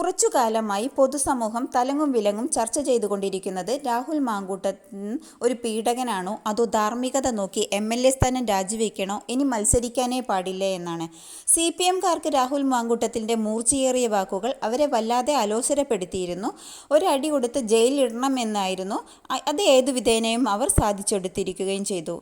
കുറച്ചു കാലമായി പൊതുസമൂഹം തലങ്ങും വിലങ്ങും ചർച്ച ചെയ്തുകൊണ്ടിരിക്കുന്നത് രാഹുൽ മാങ്കൂട്ടൻ ഒരു പീഡകനാണോ? അതോ ധാർമ്മികത നോക്കി എം എൽ എ സ്ഥാനം രാജിവെക്കണോ? ഇനി മത്സരിക്കാനേ പാടില്ല എന്നാണ്. സി പി എംകാർക്ക് രാഹുൽ മാങ്കൂട്ടത്തിന്റെ മൂർച്ചയേറിയ വാക്കുകൾ അവരെ വല്ലാതെ അലോസരപ്പെടുത്തിയിരുന്നു. ഒരടി കൊടുത്ത് ജയിലിടണമെന്നായിരുന്നു അത് ഏതു വിധേനയും അവർ സാധിച്ചെടുത്തിരിക്കുകയും ചെയ്തു.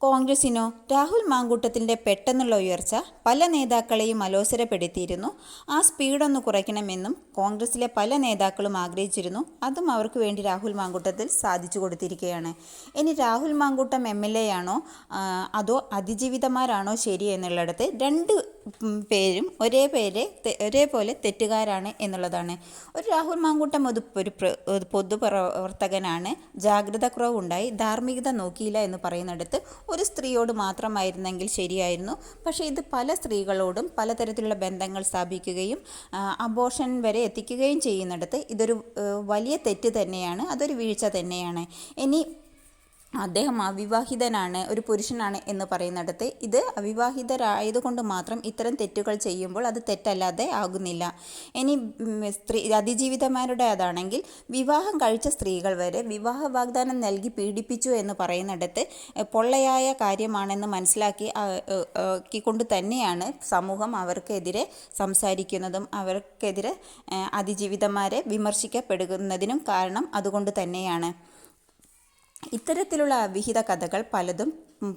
കോൺഗ്രസിനോ രാഹുൽ മാങ്കൂട്ടത്തിന്റെ പെട്ടെന്നുള്ള ഉയർച്ച പല നേതാക്കളെയും അലോസരപ്പെടുത്തിയിരുന്നു. ആ സ്പീഡൊന്ന് കുറയ്ക്കണമെന്നും കോൺഗ്രസിലെ പല നേതാക്കളും ആഗ്രഹിച്ചിരുന്നു. അതും അവർക്ക് വേണ്ടി രാഹുൽ മാങ്കൂട്ടത്തിൽ സാധിച്ചു കൊടുത്തിരിക്കുകയാണ്. ഇനി Rahul Mankoottam M L A ആണോ അതോ അതിജീവിതമാരാണോ ശരി എന്നുള്ളിടത്ത് രണ്ട് പേരും ഒരേ പേര് ഒരേപോലെ തെറ്റുകാരാണ് എന്നുള്ളതാണ്. ഒരു രാഹുൽ മാങ്കൂട്ടം ഒരു ഒരു പൊതു പ്രവർത്തകനാണ് ജാഗ്രത കുറവുണ്ടായി. ധാർമ്മികത നോക്കിയില്ല എന്ന് പറയുന്നിടത്ത് ഒരു സ്ത്രീയോട് മാത്രമായിരുന്നെങ്കിൽ ശരിയായിരുന്നു. പക്ഷേ ഇത് പല സ്ത്രീകളോടും പലതരത്തിലുള്ള ബന്ധങ്ങൾ സ്ഥാപിക്കുകയും അബോഷൻ വരെ എത്തിക്കുകയും ചെയ്യുന്നിടത്ത് ഇതൊരു വലിയ തെറ്റ് തന്നെയാണ്. അതൊരു വീഴ്ച തന്നെയാണ്. ഇനി അദ്ദേഹം അവിവാഹിതനാണ് ഒരു പുരുഷനാണ് എന്ന് പറയുന്നിടത്ത് ഇത് അവിവാഹിതരായതുകൊണ്ട് മാത്രം ഇത്തരം തെറ്റുകൾ ചെയ്യുമ്പോൾ അത് തെറ്റല്ലാതെ ആകുന്നില്ല. ഇനി സ്ത്രീ അതിജീവിതമാരുടെ അതാണെങ്കിൽ വിവാഹം കഴിച്ച സ്ത്രീകൾ വരെ വിവാഹ വാഗ്ദാനം നൽകി പീഡിപ്പിച്ചു എന്ന് പറയുന്നിടത്ത് പൊള്ളയായ കാര്യമാണെന്ന് മനസ്സിലാക്കി ആക്കിക്കൊണ്ട് തന്നെയാണ് സമൂഹം അവർക്കെതിരെ സംസാരിക്കുന്നതും അവർക്കെതിരെ അതിജീവിതമാരെ വിമർശിക്കപ്പെടുന്നതിനും കാരണം അതുകൊണ്ട് തന്നെയാണ്. ഇത്തരത്തിലുള്ള അവിഹിത കഥകൾ പലതും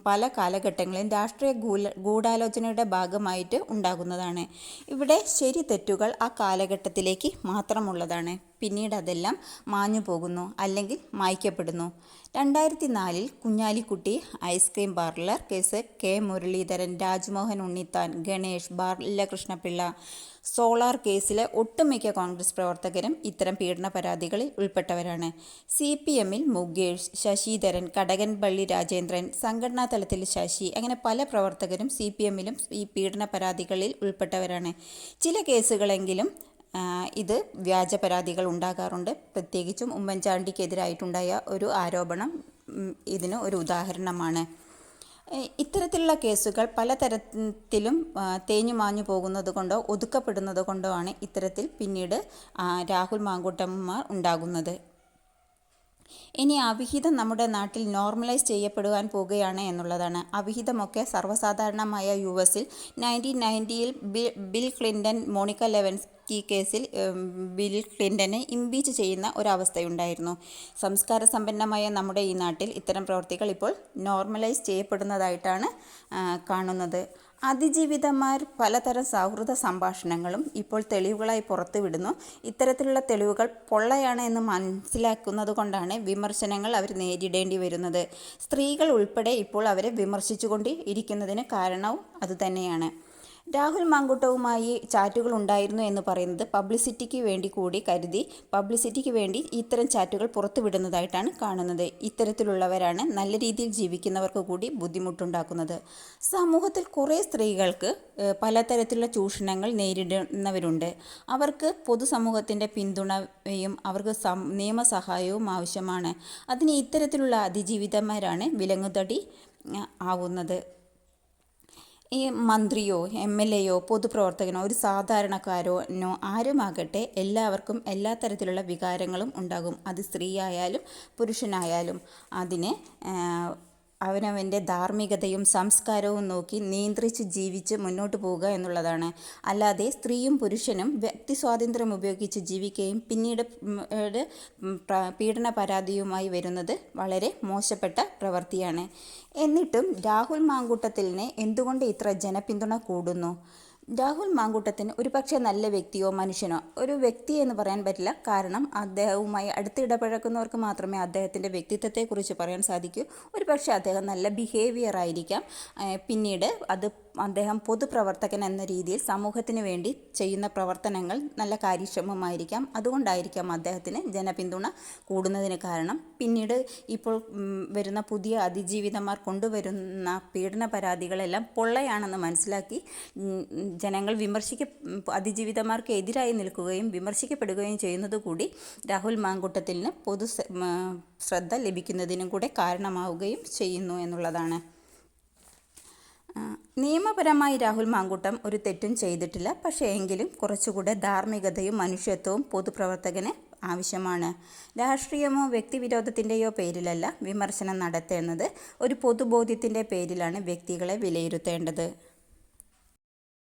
പല കാലഘട്ടങ്ങളിലും രാഷ്ട്രീയ ഗൂല ഗൂഢാലോചനയുടെ ഭാഗമായിട്ട് ഉണ്ടാകുന്നതാണ്. ഇവിടെ ശരി തെറ്റുകൾ ആ കാലഘട്ടത്തിലേക്ക് മാത്രമുള്ളതാണ്. പിന്നീട് അതെല്ലാം മാഞ്ഞു പോകുന്നു അല്ലെങ്കിൽ മായ്ക്കപ്പെടുന്നു. രണ്ടായിരത്തി നാലിൽ Kunhalikutty ice cream parlour case K. Muraleedharan Rajmohan Unnithan Ganesh Balakrishna Pillai solar കേസിലെ ഒട്ടുമിക്ക കോൺഗ്രസ് പ്രവർത്തകരും ഇത്തരം പീഡന പരാതികളിൽ ഉൾപ്പെട്ടവരാണ്. സി പി എമ്മിൽ മുകേഷ് ശശിധരൻ കടകൻപള്ളി രാജേന്ദ്രൻ സംഘടനാ തലത്തിൽ ശശി അങ്ങനെ പല പ്രവർത്തകരും സി പി എമ്മിലും ഈ പീഡന പരാതികളിൽ ഉൾപ്പെട്ടവരാണ്. ചില കേസുകളെങ്കിലും ഇത് വ്യാജ പരാതികൾ ഉണ്ടാകാറുണ്ട്. പ്രത്യേകിച്ചും ഉമ്മൻചാണ്ടിക്കെതിരായിട്ടുണ്ടായ ഒരു ആരോപണം ഇതിന് ഒരു ഉദാഹരണമാണ്. ഇത്തരത്തിലുള്ള കേസുകൾ പലതരത്തിലും തേഞ്ഞു മാഞ്ഞു പോകുന്നത് കൊണ്ടോ ഒതുക്കപ്പെടുന്നത് കൊണ്ടോ ആണ് ഇത്തരത്തിൽ പിന്നീട് രാഹുൽ മാങ്കൂട്ടന്മാർ ഉണ്ടാകുന്നത്. ഇനി അവിഹിതം നമ്മുടെ നാട്ടിൽ നോർമലൈസ് ചെയ്യപ്പെടുവാൻ പോകുകയാണ് എന്നുള്ളതാണ്. അവിഹിതമൊക്കെ സർവസാധാരണമായ യു എസിൽ nineteen നയന്റിയിൽ Bill Clinton Monica Lewins Lewinsky കേസിൽ ബിൽ ക്ലിന്റനെ ഇംപീച്ച് ചെയ്യുന്ന ഒരവസ്ഥയുണ്ടായിരുന്നു. സംസ്കാര സമ്പന്നമായ നമ്മുടെ ഈ നാട്ടിൽ ഇത്തരം പ്രവൃത്തികൾ ഇപ്പോൾ നോർമലൈസ് ചെയ്യപ്പെടുന്നതായിട്ടാണ് കാണുന്നത്. അതിജീവിതന്മാർ പലതരം സൗഹൃദ സംഭാഷണങ്ങളും ഇപ്പോൾ തെളിവുകളായി പുറത്തുവിടുന്നു. ഇത്തരത്തിലുള്ള തെളിവുകൾ പൊള്ളയാണ് എന്ന് മനസ്സിലാക്കുന്നത് കൊണ്ടാണ് വിമർശനങ്ങൾ അവർ നേരിടേണ്ടി വരുന്നത്. സ്ത്രീകൾ ഉൾപ്പെടെ ഇപ്പോൾ അവരെ വിമർശിച്ചുകൊണ്ട് ഇരിക്കുന്നതിന് കാരണവും അതുതന്നെയാണ് രാഹുൽ മാങ്കൂട്ടവുമായി ചാറ്റുകൾ ഉണ്ടായിരുന്നു എന്ന് പറയുന്നത് പബ്ലിസിറ്റിക്ക് വേണ്ടി കൂടി കരുതി പബ്ലിസിറ്റിക്ക് വേണ്ടി ഇത്തരം ചാറ്റുകൾ പുറത്തുവിടുന്നതായിട്ടാണ് കാണുന്നത്. ഇത്തരത്തിലുള്ളവരാണ് നല്ല രീതിയിൽ ജീവിക്കുന്നവർക്ക് കൂടി ബുദ്ധിമുട്ടുണ്ടാക്കുന്നത്. സമൂഹത്തിൽ കുറേ സ്ത്രീകൾക്ക് പലതരത്തിലുള്ള ചൂഷണങ്ങൾ നേരിടുന്നവരുണ്ട്. അവർക്ക് പൊതുസമൂഹത്തിന്റെ പിന്തുണയും അവർക്ക് നിയമസഹായവും ആവശ്യമാണ്. അതിന് ഇത്തരത്തിലുള്ള അതിജീവിതന്മാരാണ് വിലങ്ങുതടി ആവുന്നത്. ഈ മന്ത്രിയോ എം എൽ എയോ പൊതുപ്രവർത്തകനോ ഒരു സാധാരണക്കാരനോ ആരുമാകട്ടെ എല്ലാവർക്കും എല്ലാ തരത്തിലുള്ള വികാരങ്ങളും ഉണ്ടാകും. അത് സ്ത്രീയായാലും പുരുഷനായാലും. അതിന് അവനവന്റെ ധാർമ്മികതയും സംസ്കാരവും നോക്കി നിയന്ത്രിച്ച് ജീവിച്ച് മുന്നോട്ട് പോവുക എന്നുള്ളതാണ്. അല്ലാതെ സ്ത്രീയും പുരുഷനും വ്യക്തി സ്വാതന്ത്ര്യം ഉപയോഗിച്ച് ജീവിക്കുകയും പിന്നീട് പീഡന പരാതിയുമായി വരുന്നത് വളരെ മോശപ്പെട്ട പ്രവൃത്തിയാണ്. എന്നിട്ടും രാഹുൽ മാങ്കൂട്ടത്തിലിന് എന്തുകൊണ്ട് ഇത്ര ജനപിന്തുണ കൂടുന്നു? രാഹുൽ മാങ്കൂട്ടത്തിന് ഒരു പക്ഷേ നല്ല വ്യക്തിയോ മനുഷ്യനോ ഒരു വ്യക്തി എന്ന് പറയാൻ പറ്റില്ല. കാരണം അദ്ദേഹവുമായി അടുത്ത് ഇടപഴകുന്നവർക്ക് മാത്രമേ അദ്ദേഹത്തിന്റെ വ്യക്തിത്വത്തെക്കുറിച്ച് പറയാൻ സാധിക്കൂ. ഒരു പക്ഷേ അദ്ദേഹം നല്ല ബിഹേവിയർ ആയിരിക്കാം. പിന്നീട് അത് അദ്ദേഹം പൊതുപ്രവർത്തകൻ എന്ന രീതിയിൽ സമൂഹത്തിന് വേണ്ടി ചെയ്യുന്ന പ്രവർത്തനങ്ങൾ നല്ല കാര്യക്ഷമമായിരിക്കാം. അതുകൊണ്ടായിരിക്കാം അദ്ദേഹത്തിന് ജനപിന്തുണ കൂടുന്നതിന് കാരണം. പിന്നീട് ഇപ്പോൾ വരുന്ന പുതിയ അതിജീവിതന്മാർ കൊണ്ടുവരുന്ന പീഡന പരാതികളെല്ലാം പൊള്ളയാണെന്ന് മനസ്സിലാക്കി ജനങ്ങൾ വിമർശിക്ക അതിജീവിതന്മാർക്ക് എതിരായി നിൽക്കുകയും വിമർശിക്കപ്പെടുകയും ചെയ്യുന്നത് കൂടി രാഹുൽ മാങ്കൂട്ടത്തിന് പൊതു ശ്രദ്ധ ലഭിക്കുന്നതിനും കൂടെ കാരണമാവുകയും ചെയ്യുന്നു എന്നുള്ളതാണ്. നിയമപരമായി രാഹുൽ മാങ്കൂട്ടം ഒരു തെറ്റും ചെയ്തിട്ടില്ല. പക്ഷേ എങ്കിലും കുറച്ചുകൂടെ ധാർമ്മികതയും മനുഷ്യത്വവും പൊതുപ്രവർത്തകന് ആവശ്യമാണ്. രാഷ്ട്രീയമോ വ്യക്തിവിരോധത്തിന്റെയോ പേരിലല്ല വിമർശനം നടത്തേണ്ടത്. ഒരു പൊതുബോധ്യത്തിന്റെ പേരിലാണ് വ്യക്തികളെ വിലയിരുത്തേണ്ടത്.